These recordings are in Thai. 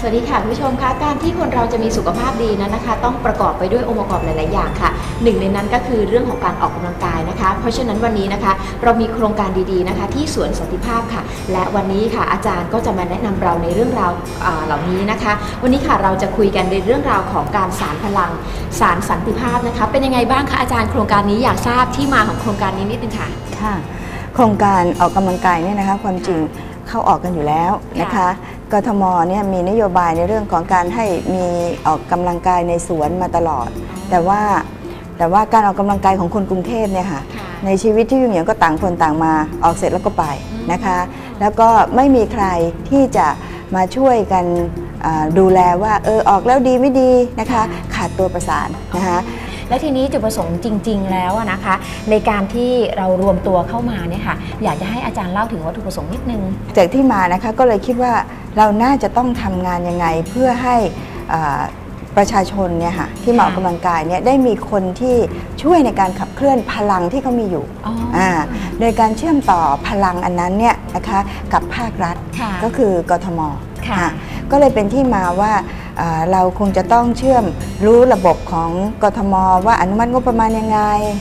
สวัสดีค่ะคุณผู้ชมคะการที่คนเราจะมีสุขภาพดีนั้นนะคะ ต้องประกอบไปด้วยองค์ประกอบหลาย ๆ อย่างค่ะหนึ่งในนั้นก็คือเรื่องของการออกกำลังกายนะคะ เพราะฉะนั้นวันนี้นะคะ เรามีโครงการดีๆนะคะ ที่สวนสันติภาพค่ะ และวันนี้ค่ะอาจารย์ก็จะมาแนะนำเราในเรื่องราวเหล่านี้นะคะ วันนี้ค่ะเราจะคุยกันในเรื่องราวของการสารพลังสารสันติภาพนะคะ เป็นยังไงบ้างคะอาจารย์โครงการนี้อยากทราบที่มาของโครงการนี้นิดนึงค่ะค่ะ โครงการออกกำลังกายเนี่ยนะคะ ความจริงเข้าออกกันอยู่แล้วนะคะ กทมเนี่ยมีนโยบายในเรื่องของการให้มีออกกำลังกายในสวนมาตลอด แต่ว่าแต่ว่าการออกกำลังกายของคนกรุงเทพเนี่ยค่ะค่ะในชีวิตที่ยุ่งเหยิงก็ต่างคนต่างมาออกเสร็จแล้วก็ไปอืมนะคะ แล้วก็ไม่มีใครที่จะมาช่วยกันอ่าดูแลว่าเออออกแล้วดีไม่ดีนะคะ ขาดตัวประสานนะคะและทีนี้จุดประสงค์จริง ๆ แล้วอะนะคะ ในการที่เรารวมตัวเข้ามาเนี่ยค่ะอยากจะให้อาจารย์เล่าถึงวัตถุประสงค์นิดนึง จากที่มานะคะก็เลยคิดว่า เราน่าจะต้องทำงานยังไงเพื่อให้อ่าประชาชนเนี่ยค่ะที่มาออกกำลังกายเนี่ยได้มีคนที่ช่วยในการขับเคลื่อนพลังที่เขามีอยู่อ๋ออ่าโดยการเชื่อมต่อพลังอันนั้นเนี่ยนะคะกับภาครัฐค่ะก็คือกทมค่ะอ่าก็เลยเป็นที่มาว่าอ่าเราคงจะต้องเชื่อมรู้ระบบของกทม ว่าอนุมัติงบประมาณยังไง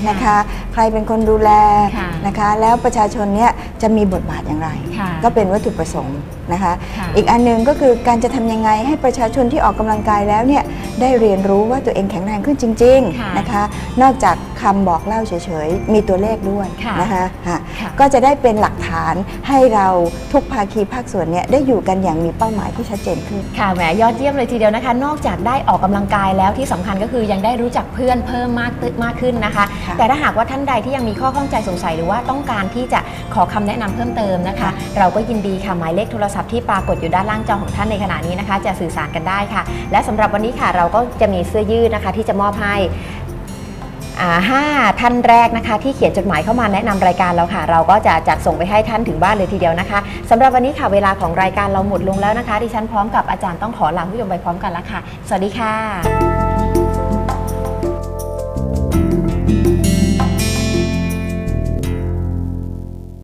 นะคะใค รเป็นคนดูแลค่ะนะคะ แล้วประชาชนเนี่ยจะมีบทบาทอย่างไรค่ะก็เป็นวัตถุประสงค์นะคะค่ะอีกอันหนึงก็คือการจะทำยังไงให้ประชาชนที่ออกกำลังกายแล้วเนี่ยได้เรียนรู้ว่าตัวเองแข็งแรงขึ้นจริงค่ะๆนะคะ นอกจาก คำบอกเล่าเฉยๆ มีตัวเลขด้วยค่ะนะคะค่ะค่ะก็จะได้เป็นหลักฐานให้เราทุกภาคีภาคส่วนเนี่ยได้อยู่กันอย่างมีเป้าหมายที่ชัดเจนขึ้นค่ะแหมยอดเยี่ยมเลยทีเดียวนะคะ นอกจากได้ออกกำลังกายแล้วที่สำคัญก็คือยังได้รู้จักเพื่อนเพิ่มมากตึมากขึ้นนะคะค่ะแต่ถ้าหากว่าท่านใดที่ยังมีข้อข้องใจสงสัยหรือว่าต้องการที่จะขอคำแนะนำเพิ่มเติมนะคะค่ะเราก็ยินดีค่ะหมายเลขโทรศัพท์ที่ปรากฏอยู่ด้านล่างจอของท่านในขณะนี้นะคะ จะสื่อสารกันได้ค่ะ และสำหรับวันนี้ค่ะเราก็จะมีเสื้อยืดนะคะ ที่จะมอบให้อ่า ห้าท่านแรกนะคะ ที่เขียนจดหมายเข้ามาแนะนำรายการเราค่ะ เราก็จะจัดส่งไปให้ท่านถึงบ้านเลยทีเดียวนะคะสำหรับวันนี้ค่ะเวลาของรายการเราหมดลงแล้วนะคะ ดิฉันพร้อมกับอาจารย์ต้องขอลาผู้ชมไปพร้อมกันแล้วค่ะ สวัสดีค่ะ